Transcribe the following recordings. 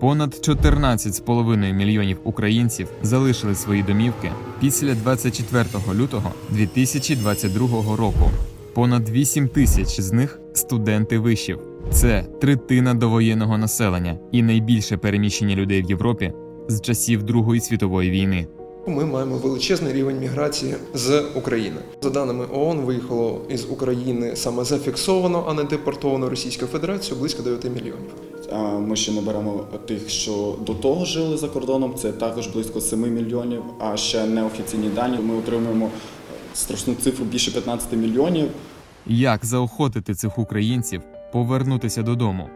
Понад 14,5 мільйонів українців залишили свої домівки після 24 лютого 2022 року. Понад 8 тисяч з них студенти вишів. Це третина довоєнного населення і найбільше переміщення людей в Європі з часів Другої світової війни. Ми маємо величезний рівень міграції з України. За даними ООН, виїхало із України саме зафіксовано, а не депортовано Російською Федерацією близько 9 мільйонів. Ми ще не беремо тих, що до того жили за кордоном. Це також близько 7 мільйонів. А ще неофіційні дані. Ми отримуємо страшну цифру більше 15 мільйонів. Як заохотити цих українців повернутися додому?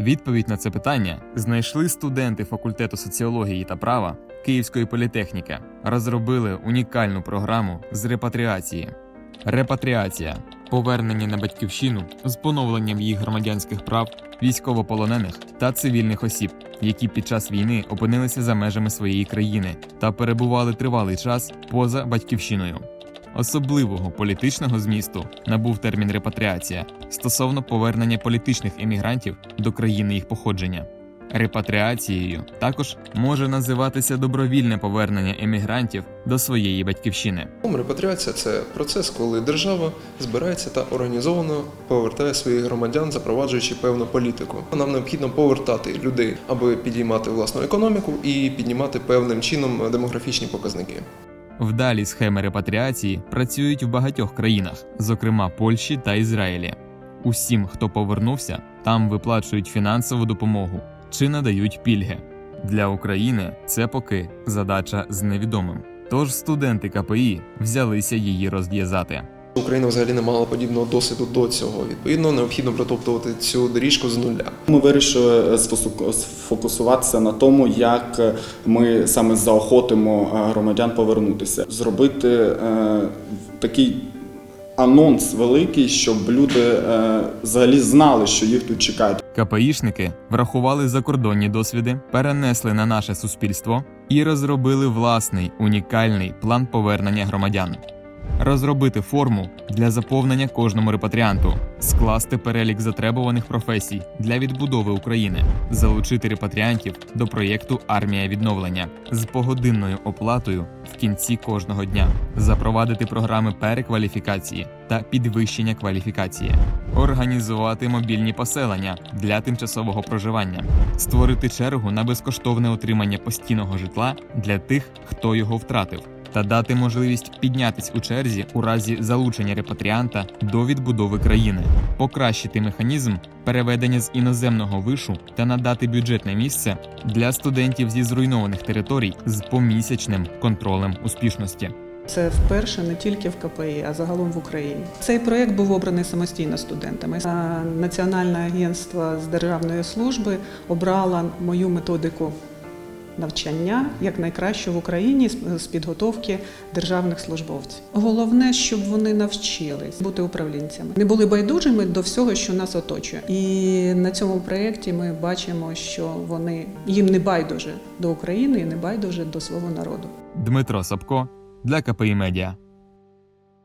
Відповідь на це питання знайшли студенти факультету соціології та права Київської політехніки, розробили унікальну програму з репатріації. Репатріація повернення на батьківщину з поновленням їх громадянських прав, військовополонених та цивільних осіб, які під час війни опинилися за межами своєї країни та перебували тривалий час поза батьківщиною. Особливого політичного змісту набув термін репатріація стосовно повернення політичних емігрантів до країни їх походження. Репатріацією також може називатися добровільне повернення емігрантів до своєї батьківщини. Репатріація це процес, коли держава збирається та організовано повертає своїх громадян, запроваджуючи певну політику. Нам необхідно повертати людей, аби підіймати власну економіку і піднімати певним чином демографічні показники. Вдалі схеми репатріації працюють в багатьох країнах, зокрема Польщі та Ізраїлі. Усім, хто повернувся, там виплачують фінансову допомогу чи надають пільги. Для України це поки задача з невідомим. Тож студенти КПІ взялися її розв'язати. Україна взагалі не мала подібного досвіду до цього. Відповідно, необхідно протоптувати цю доріжку з нуля. Ми вирішили сфокусуватися на тому, як ми саме заохотимо громадян повернутися, зробити е, такий анонс великий, щоб люди е, взагалі знали, що їх тут чекають. КПІшники врахували закордонні досвіди, перенесли на наше суспільство і розробили власний унікальний план повернення громадян. Розробити форму для заповнення кожному репатріанту, скласти перелік затребуваних професій для відбудови України, залучити репатріантів до проєкту Армія відновлення з погодинною оплатою в кінці кожного дня, запровадити програми перекваліфікації та підвищення кваліфікації, організувати мобільні поселення для тимчасового проживання, створити чергу на безкоштовне отримання постійного житла для тих, хто його втратив та дати можливість піднятись у черзі у разі залучення репатріанта до відбудови країни, покращити механізм переведення з іноземного вишу та надати бюджетне місце для студентів зі зруйнованих територій з помісячним контролем успішності. Це вперше не тільки в КПІ, а загалом в Україні. Цей проєкт був обраний самостійно студентами. Національне агентство з державної служби обрало мою методику навчання як найкраще в Україні з- підготовки державних службовців. Головне, щоб вони навчились бути управлінцями, не були байдужими до всього, що нас оточує. І на цьому проєкті ми бачимо, що вони їм не байдуже до України і не байдуже до свого народу. Дмитро Сапко для КПІ Медіа.